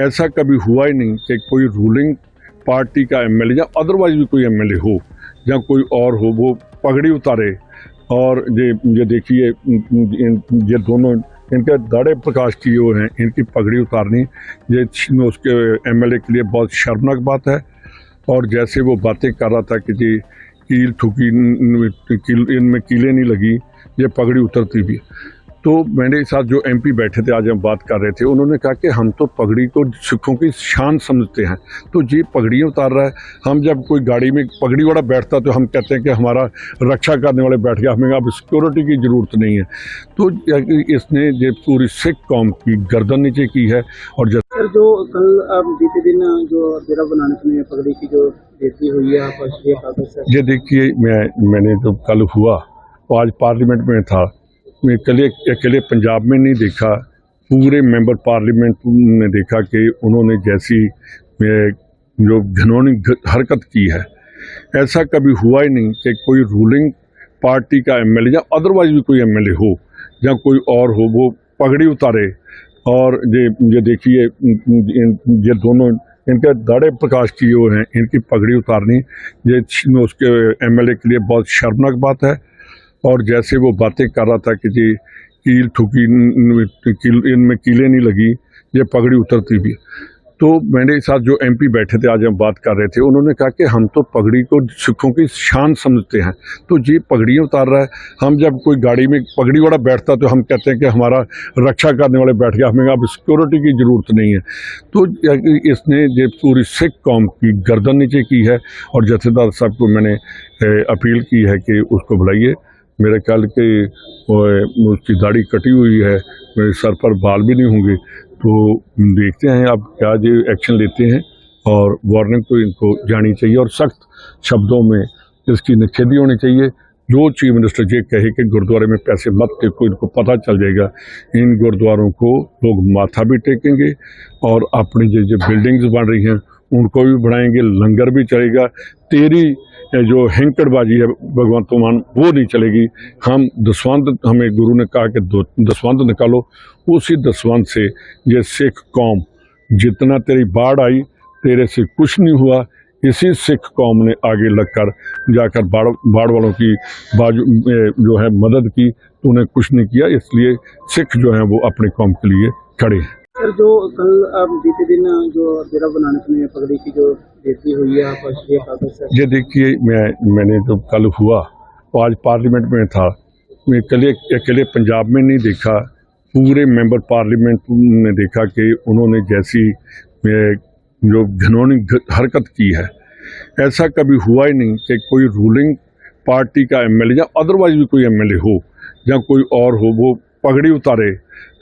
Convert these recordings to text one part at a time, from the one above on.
ऐसा कभी हुआ ही नहीं कि कोई रूलिंग पार्टी का एमएलए या अदरवाइज़ भी कोई एमएलए हो, या कोई और हो, वो पगड़ी उतारे और ये ये देखिए ये दोनों इनके दाढ़े प्रकाश किए हुए हैं, इनकी पगड़ी उतारनी, ये उसके एमएलए के लिए बहुत शर्मनाक बात है। और जैसे वो बातें कर रहा था कि जी, कील ठुकी कील, इनमें कीलें नहीं लगी, ये पगड़ी उतरती भी। तो मेरे साथ जो एमपी बैठे थे आज हम बात कर रहे थे उन्होंने कहा कि हम तो पगड़ी को सिखों की शान समझते हैं। तो ये पगड़ियाँ उतार रहा है। हम जब कोई गाड़ी में पगड़ी वाला बैठता तो हम कहते हैं कि हमारा रक्षा करने वाले बैठ गया। हमें अब सिक्योरिटी की ज़रूरत नहीं है। तो इसने ये पूरी सिख कौम की गर्दन नीचे की है और सर जो कल अब बीते दिन जो डेरा बनाने में पगड़ी की जो बेटी हुई है ये देखिए मैं मैंने जो कल हुआ वो आज पार्लियामेंट में था। अकेले अकेले पंजाब में नहीं देखा, पूरे मेंबर पार्लियामेंट ने देखा कि उन्होंने जैसी जो घिनौनी हरकत की है। ऐसा कभी हुआ ही नहीं कि कोई रूलिंग पार्टी का एमएलए या अदरवाइज़ भी कोई एमएलए हो, या कोई और हो, वो पगड़ी उतारे। और ये ये देखिए, ये दोनों, इनके दाढ़े प्रकाश किए हुए हैं, इनकी पगड़ी उतारनी, ये उसके एमएलए के लिए बहुत शर्मनाक बात है। और जैसे वो बातें कर रहा था कि जी, कील ठुकी कील, इनमें कीलें नहीं लगी, ये पगड़ी उतरती भी तो मेरे साथ जो एमपी बैठे थे, आज हम बात कर रहे थे, उन्होंने कहा कि हम तो पगड़ी को, सिखों की शान समझते हैं। तो ये पगड़ियाँ उतार रहा है। हम जब कोई गाड़ी में, पगड़ी वाला बैठता तो हम कहते हैं कि हमारा रक्षा करने वाले बैठ गया। हमें अब सिक्योरिटी की ज़रूरत नहीं है। तो इसने ये पूरी सिख कौम की गर्दन नीचे की है और जथेदार साहब को मैंने अपील की है कि उसको बुलाइए। मेरे ख्याल के उसकी दाढ़ी कटी हुई है, मेरे सर पर बाल भी नहीं होंगे। तो देखते हैं अब क्या ये एक्शन लेते हैं और वार्निंग तो इनको जानी चाहिए और सख्त शब्दों में इसकी निखेधी होनी चाहिए। जो चीफ मिनिस्टर ये कहे कि गुरुद्वारे में पैसे मत टेको, इनको पता चल जाएगा। इन गुरुद्वारों को लोग माथा भी टेकेंगे और अपनी जो जो बिल्डिंग्स बन रही हैं उनको भी बढ़ाएँगे, लंगर भी चलेगा। तेरी जो हैंकड़बाजी है भगवंत मान, वो नहीं चलेगी। हम दसवंत, हमें गुरु ने कहा कि दसवंत निकालो। उसी दसवंत से, ये सिख कौम, जितना तेरी बाढ़ आई, तेरे से कुछ नहीं हुआ। इसी सिख कौम ने आगे लगकर, जाकर बाढ़ बाढ़ वालों की बाजू जो है, मदद की। तो उन्हें कुछ नहीं किया, इसलिए सिख जो हैं, वो अपनी कौम के लिए खड़े हैं। सर, जो कल बीते दिन, जो डेरा बनाने में पगड़ी की जो बेटी हुई है ये देखिए, मैं, मैंने जो कल हुआ वो आज पार्लियामेंट में था। मैं अकेले अकेले पंजाब में नहीं देखा, पूरे मेंबर पार्लियामेंट ने देखा कि उन्होंने जैसी जो घनौनी हरकत की है। ऐसा कभी हुआ ही नहीं कि कोई रूलिंग पार्टी का एमएलए या अदरवाइज़ भी कोई एमएलए हो, या कोई और हो, वो पगड़ी उतारे।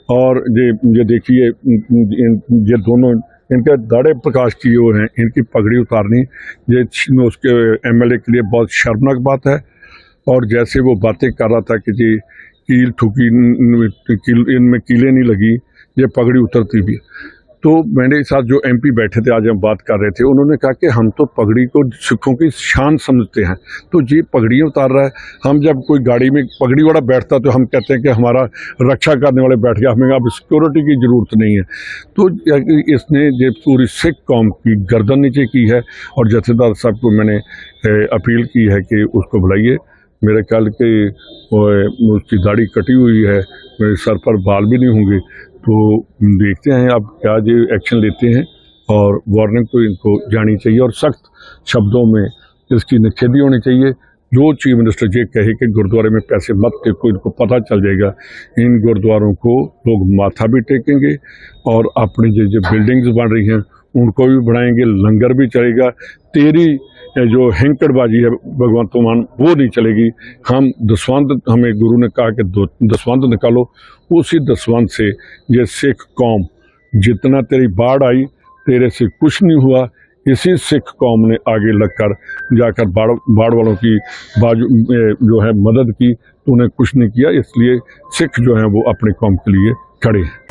और ये ये देखिए ये दोनों, इनके दाढ़े प्रकाश किए हुए हैं, इनकी पगड़ी उतारनी। ये उसके एमएलए के लिए बहुत शर्मनाक बात है। और जैसे वो बातें कर रहा था कि जी, कील ठुकी कील, इनमें कीलें नहीं लगी, ये पगड़ी उतरती भी तो मेरे साथ जो एमपी बैठे थे, आज हम बात कर रहे थे, उन्होंने कहा कि हम तो पगड़ी को सिखों की शान समझते हैं। तो ये पगड़ियाँ उतार रहा है। हम जब कोई गाड़ी में पगड़ी वाला बैठता तो हम कहते हैं कि हमारा रक्षा करने वाले बैठ गया। हमें अब सिक्योरिटी की ज़रूरत नहीं है। तो इसने ये पूरी सिख कौम की गर्दन नीचे की है, और जथेदार साहब को मैंने अपील की है कि उसको बुलाइए। मेरे ख्याल के उसकी दाढ़ी कटी हुई है। मेरे सर पर बाल भी नहीं होंगे। तो देखते हैं अब क्या ये एक्शन लेते हैं और वार्निंग तो इनको जानी चाहिए और सख्त शब्दों में इसकी निखेधी होनी चाहिए। जो चीफ मिनिस्टर ये कहे कि गुरुद्वारे में पैसे मत देखो इनको पता चल जाएगा। इन गुरुद्वारों को लोग माथा भी टेकेंगे और अपनी जो जो बिल्डिंग्स बन रही हैं उनको भी बढ़ाएँगे लंगर भी चलेगा। तेरी जो हैंकड़बाजी है भगवंत मान, वो नहीं चलेगी। हम दसवंत, हमें गुरु ने कहा कि दसवंत निकालो। उसी दसवंत से, ये सिख कौम, जितना तेरी बाढ़ आई, तेरे से कुछ नहीं हुआ। इसी सिख कौम ने आगे लगकर जाकर बाढ़ बाढ़ वालों की बाजू जो है मदद की। तो उन्हें कुछ नहीं किया, इसलिए सिख जो हैं, वो अपनी कौम के लिए खड़े हैं।